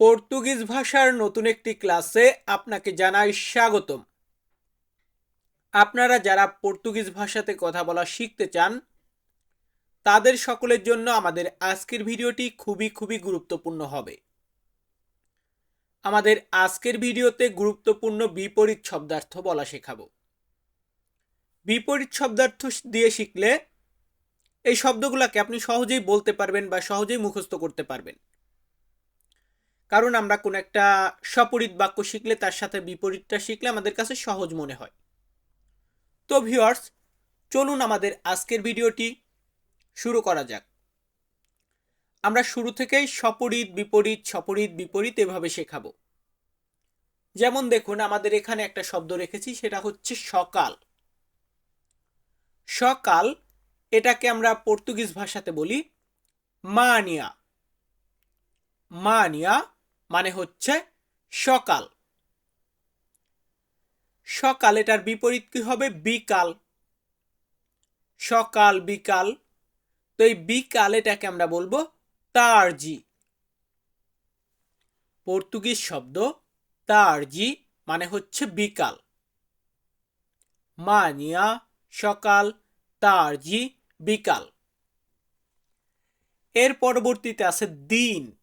Portuguese ভাষার নতুন একটি ক্লাসে আপনাকে জানাই স্বাগতম। আপনারা যারা পর্তুগিজ ভাষাতে কথা বলা শিখতে চান, তাদের সকলের জন্য আমাদের আজকের ভিডিওটি খুবই খুবই গুরুত্বপূর্ণ হবে। আমাদের আজকের ভিডিওতে গুরুত্বপূর্ণ বিপরীত শব্দার্থ বলা শেখাবো। বিপরীত শব্দার্থ দিয়ে শিখলে এই শব্দগুলোকে আপনি সহজেই বলতে পারবেন বা সহজেই মুখস্থ করতে পারবেন। কারণ আমরা কোন একটা সপরিত বাক্য শিখলে তার সাথে বিপরীতটা শিখলে আমাদের কাছে সহজ মনে হয়। তো ভিউয়ার্স চলুন আমাদের আজকের ভিডিওটি শুরু করা যাক। আমরা শুরু থেকেই সপরিত, বিপরীত সপরিত, বিপরীত এভাবে শেখাবো। যেমন দেখুন, আমাদের এখানে একটা শব্দ রেখেছি, সেটা হচ্ছে সকাল। সকাল, এটাকে আমরা পর্তুগিজ ভাষাতে বলি মানিয়া। মানিয়া মানে হচ্ছে সকাল। সকাল, এটার বিপরীত কি হবে? বিকাল। সকাল, বিকাল। তো এই বিকাল এটাকে আমরা বলব তারজি। পর্তুগিজ শব্দ তারজি মানে হচ্ছে বিকাল। মানিয়া, সকাল, তারজি, বিকাল। এর পরবর্তীতে আছে দিন।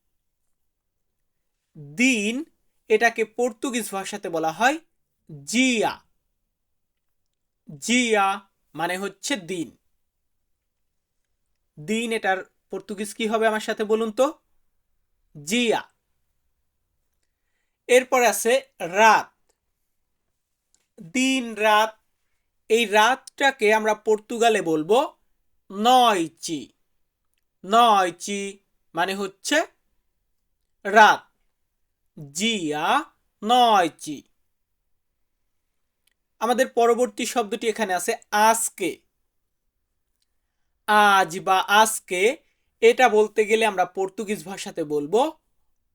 দিন এটাকে পর্তুগিজ ভাষাতে বলা হয় জিয়া। জিয়া মানে হচ্ছে দিন। দিন এটার পর্তুগিজ কি হবে আমার সাথে বলুন তো? জিয়া। এরপর আছে রাত। দিন, রাত, এই রাতটাকে আমরা পর্তুগালে বলব নয়চি। নয়চি মানে হচ্ছে রাত। জিয়া নয়চি আমাদের পরবর্তী শব্দটি এখানে আছে আজকে। আজ বা আজকে, এটা বলতে গেলে আমরা পর্তুগিজ ভাষাতে বলব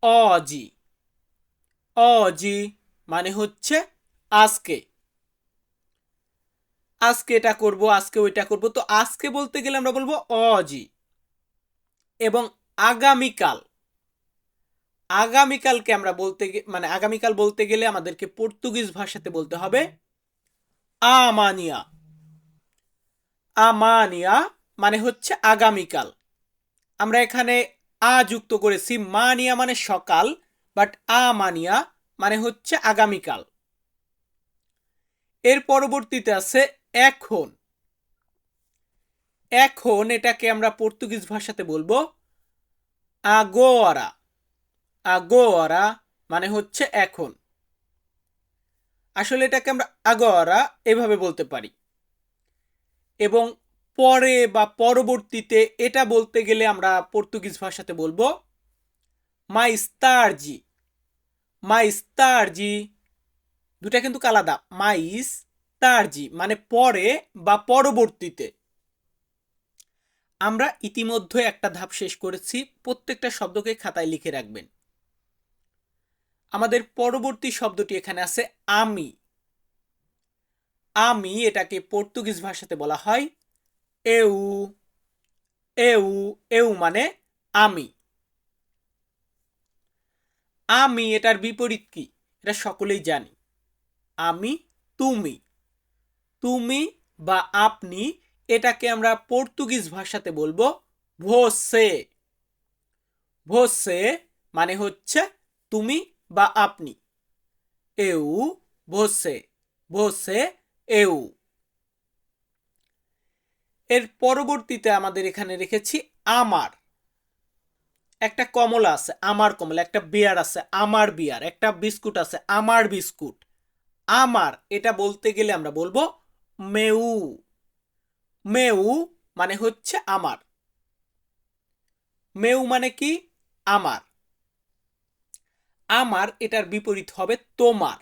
অজি। অজি মানে হচ্ছে আজকে। আজকে এটা করব, আজকে ওইটা করব, তো আজকে বলতে গেলে আমরা বলব অজি। এবং আগামীকাল। আগামীকালকে আমরা বলতে মানে আগামীকাল বলতে গেলে আমাদেরকে পর্তুগিজ ভাষাতে বলতে হবে আমানিয়া। আমানিয়া মানে হচ্ছে আগামীকাল। আমরা এখানে আ যুক্ত করেছি মানিয়া মানে সকাল, বাট আমানিয়া মানে হচ্ছে আগামীকাল। এর পরবর্তীতে আছে এখন। এখন এটাকে আমরা পর্তুগিজ ভাষাতে বলব আগোয়ারা। আগোয়ারা মানে হচ্ছে এখন। আসলে এটাকে আমরা আগোয়ারা এভাবে বলতে পারি। এবং পরে বা পরবর্তীতে এটা বলতে গেলে আমরা পর্তুগিজ ভাষাতে বলব মাইস্তারজি মাইস্তারজি দুটা কিন্তু আলাদা। মাইস তারজি মানে পরে বা পরবর্তীতে। আমরা ইতিমধ্যে একটা ধাপ শেষ করেছি, প্রত্যেকটা শব্দকে খাতায় লিখে রাখবেন। আমাদের পরবর্তী শব্দটি এখানে আছে আমি। আমি এটাকে পর্তুগিজ ভাষাতে বলা হয় এউ। এউ এউ মানে আমি। আমি এটার বিপরীত কি? এটা সকলেই জানি। আমি, তুমি। তুমি বা আপনি এটাকে আমরা পর্তুগিজ ভাষাতে বলব ভোসে। ভোসে মানে হচ্ছে তুমি বা আপনি। এউ ভোসে ভোসে এউ। এর পরবর্তীতে আমাদের এখানে রেখেছি আমার। একটা কমলা আছে, আমার কমলা, একটা বিয়ার আছে, আমার বিয়ার, একটা বিস্কুট আছে, আমার বিস্কুট। আমার, এটা বলতে গেলে আমরা বলব মেউ। মেউ মানে হচ্ছে আমার। মেউ মানে কি? আমার। আমার এটার বিপরীত হবে তোমার।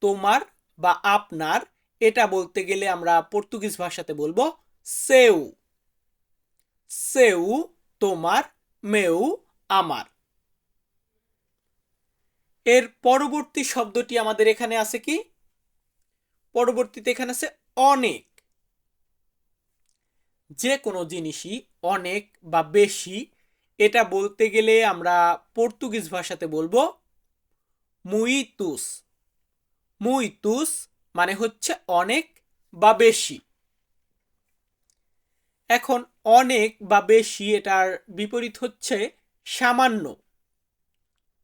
তোমার বা আপনার, এটা বলতে গেলে আমরা পর্তুগিজ ভাষাতে বলব সেউ। সেউ তোমার, মেউ আমার। এর পরবর্তী শব্দটি আমাদের এখানে আছে কি? পরবর্তীতে এখানে আছে অনেক। যে কোনো জিনিসই অনেক বা বেশি এটা বলতে গেলে আমরা পর্তুগিজ ভাষাতে বলব মুইতুস। মুইতুস মানে হচ্ছে অনেক বা বেশি। এখন অনেক বা বেশি এটার বিপরীত হচ্ছে সামান্য।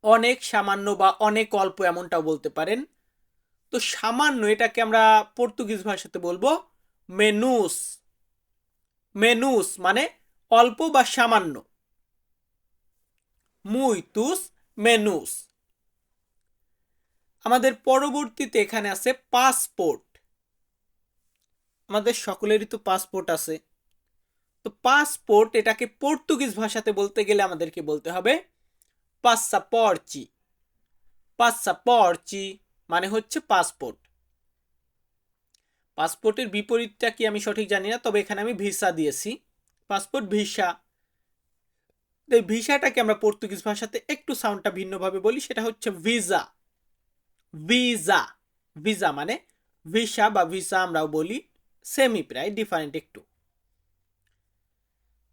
অনেক, সামান্য বা অনেক, অল্প এমনটাও বলতে পারেন। তো সামান্য এটাকে আমরা পর্তুগিজ ভাষাতে বলব মেনুস। মেনুস মানে অল্প বা সামান্য। মুইতুস মেনুস। আমাদের পরবর্তীতে এখানে আছে পাসপোর্ট। আমাদের সকলেরই তো পাসপোর্ট আছে। তো পাসপোর্ট এটাকে পর্তুগিজ ভাষাতে বলতে গেলে আমাদেরকে বলতে হবে পাসাপর্চি পাসাপর্চি মানে হচ্ছে পাসপোর্ট। পাসপোর্টের বিপরীতটা কি আমি সঠিক জানি না, তবে এখানে আমি ভিসা দিয়েছি। Passport visa. এই ভিসাটাকে আমরা পর্তুগিজ ভাষাতে একটু সাউন্ডটা ভিন্নভাবে বলি, সেটা হচ্ছে ভিসা। ভিসা। ভিসা মানে ভিসা বা ভিসা আমরাও বলি সেমি প্রায় ডিফারেন্ট একটু।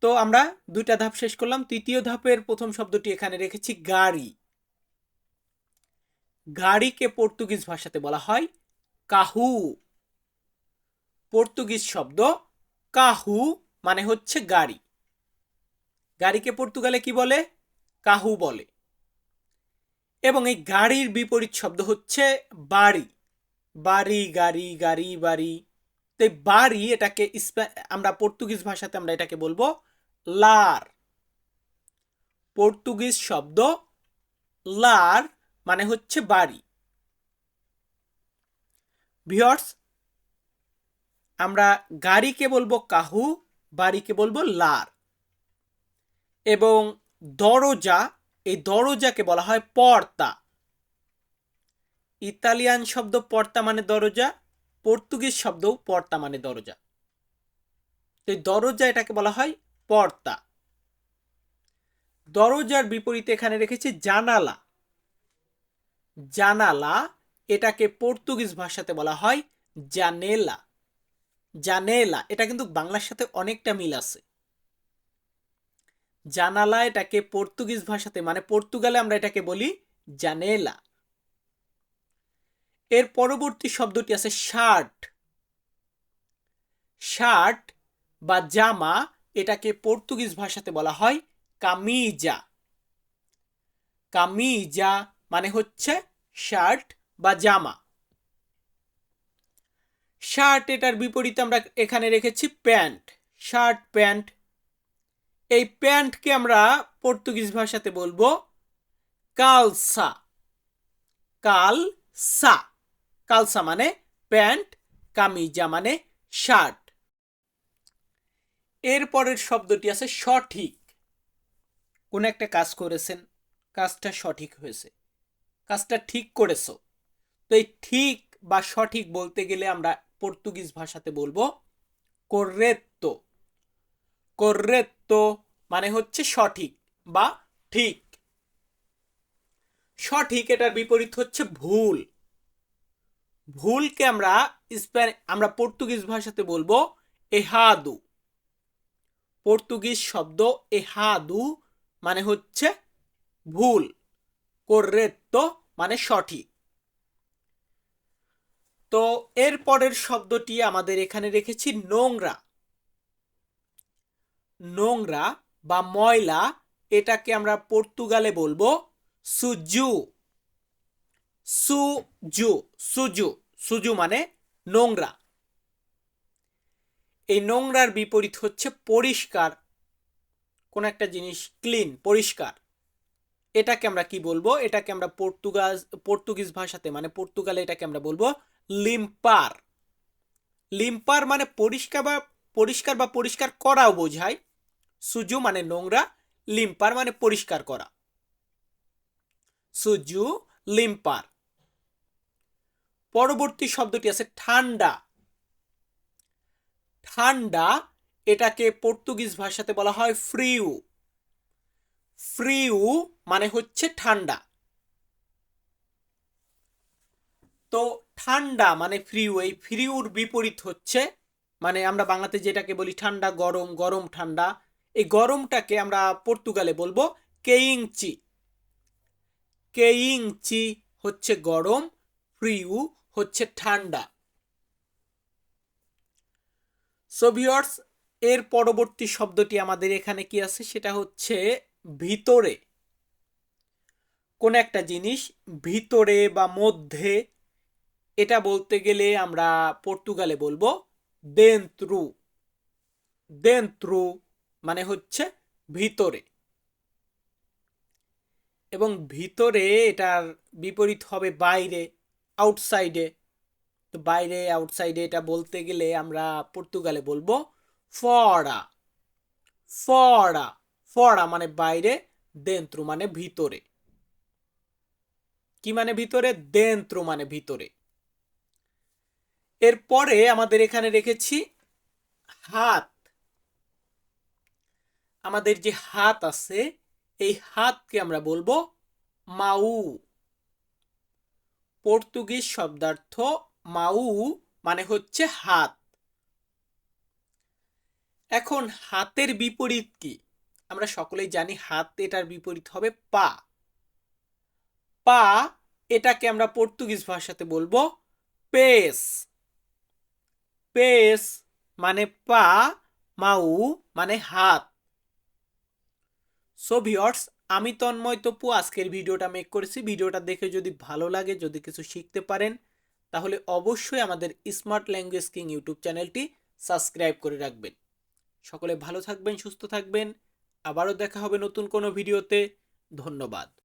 তো আমরা দুইটা ধাপ শেষ করলাম। তৃতীয় ধাপের প্রথম শব্দটি এখানে রেখেছি, গাড়ি। গাড়িকে পর্তুগিজ ভাষাতে বলা হয়, কাহু। পর্তুগিজ শব্দ কাহু মানে হচ্ছে গাড়ি। গাড়িকে পর্তুগালে কি বলে? কাহু বলে। এবং এই গাড়ির বিপরীত শব্দ হচ্ছে বাড়ি। বাড়ি, গাড়ি গাড়ি, বাড়ি। তো বাড়ি এটাকে আমরা পর্তুগিজ ভাষাতে আমরা এটাকে বলব লার। পর্তুগিজ শব্দ লার মানে হচ্ছে বাড়ি। ভিওর্স, আমরা গাড়িকে বলব কাহু, বাড়িকে বলব লার। এবং দরজা, এই দরজাকে বলা হয় পর্তা ইতালিয়ান শব্দ পর্তা মানে দরজা, পর্তুগিজ শব্দ পর্তা মানে দরজা। এই দরজা এটাকে বলা হয় পর্তা দরজার বিপরীতে এখানে রেখেছি জানালা। জানালা এটাকে পর্তুগিজ ভাষাতে বলা হয় জানেলা। জানেলা, এটা কিন্তু বাংলার সাথে অনেকটা মিল আছে। জানালা এটাকে পর্তুগিজ ভাষাতে মানে পর্তুগালে আমরা এটাকে বলি জানেলা। এর পরবর্তী শব্দটি আছে শার্ট। শার্ট বা জামা এটাকে পর্তুগিজ ভাষাতে বলা হয় কামিজা। কামিজা মানে হচ্ছে শার্ট বা জামা। শার্ট এটার বিপরীতে আমরা এখানে রেখেছি প্যান্ট। শার্ট, প্যান্ট এই প্যান্টকে আমরা পর্তুগিজ ভাষাতে বলব কালসা। কালসা। কালসা মানে প্যান্ট, কামিজা মানে শার্ট। এরপরের শব্দটি আছে সঠিক। কোন একটা কাজ করেছেন, কাজটা সঠিক হয়েছে। কাজটা ঠিক করেছ। তো এই ঠিক বা সঠিক বলতে গেলে আমরা পর্তুগিজ ভাষাতে বলব কোর্রেত্তো। কোর্রেত্তো মানে হচ্ছে সঠিক বা ঠিক। সঠিক এটার বিপরীত হচ্ছে ভুল। ভুলকে আমরা আমরা পর্তুগিজ ভাষাতে বলব এহাদু। পর্তুগিজ শব্দ এহাদু মানে হচ্ছে ভুল। কোর্রেত্তো মানে সঠিক। তো এর পরের শব্দটি আমাদের এখানে রেখেছি নোংরা। নোংরা বা ময়লা, এটাকে আমরা পর্তুগালে বলব সুজু। সুজু সুজু সুজু মানে নোংরা। এই নোংরার বিপরীত হচ্ছে পরিষ্কার। কোন একটা জিনিস ক্লিন, পরিষ্কার। এটাকে আমরা কি বলব? এটাকে আমরা পর্তুগাজ, পর্তুগিজ ভাষাতে মানে পর্তুগালে এটাকে আমরা বলব লিম্পার। লিম্পার মানে পরিষ্কার বা পরিষ্কার বা পরিষ্কার করাও বোঝায়। সুজু মানে নোংরা, লিম্পার মানে পরিষ্কার করা। সুজু, লিম্পার। পরবর্তী শব্দটি আছে ঠান্ডা। ঠান্ডা এটাকে পর্তুগিজ ভাষাতে বলা হয় ফ্রিউ। ফ্রিউ মানে হচ্ছে ঠান্ডা। তো ঠান্ডা মানে ফ্রিউ, এই ফ্রিউর বিপরীত হচ্ছে মানে আমরা বাংলাতে যেটাকে বলি ঠান্ডা, গরম গরম ঠান্ডা এই গরমটাকে আমরা পর্তুগালে বলব কেইংচি। কেইংচি হচ্ছে গরম, ফ্রিউ হচ্ছে ঠান্ডা। সোভিয়র্স এর পরবর্তী শব্দটি আমাদের এখানে কি আছে? সেটা হচ্ছে ভিতরে। কোন একটা জিনিস ভিতরে বা মধ্যে, এটা বলতে গেলে আমরা পর্তুগালে বলব দেন্ত্রু। দেন্ত্রু মানে হচ্ছে ভিতরে। এবং ভিতরে এটার বিপরীত হবে বাইরে আউটসাইডে তো বাইরে আউটসাইডে এটা বলতে গেলে আমরা পর্তুগালে বলব ফরা ফরা ফরা মানে বাইরে দেন্ত্রু মানে ভিতরে। কি মানে ভিতরে? দেন্ত্রু মানে ভিতরে। এরপরে আমাদের এখানে রেখেছি হাত। আমাদের যে হাত আছে, এই হাতকে আমরা বলব মাউ। পর্তুগিজ শব্দার্থ মাউ মানে হচ্ছে হাত। এখন হাতের বিপরীত কি? আমরা সকলেই জানি হাত এটার বিপরীত হবে পা। পা এটাকে আমরা পর্তুগিজ ভাষাতে বলব পেস। পেস মানে পা, মাউ মানে হাত। সো ভিওর্স আমি তন্ময় তপু। আজকের ভিডিওটা মেক করেছি। ভিডিওটা দেখে যদি ভালো লাগে, যদি কিছু শিখতে পারেন, তাহলে অবশ্যই আমাদের স্মার্ট ল্যাঙ্গুয়েজ কিং ইউটিউব চ্যানেলটি সাবস্ক্রাইব করে রাখবেন। সকলে ভালো থাকবেন, সুস্থ থাকবেন। আবারও দেখা হবে নতুন কোনো ভিডিওতে। ধন্যবাদ।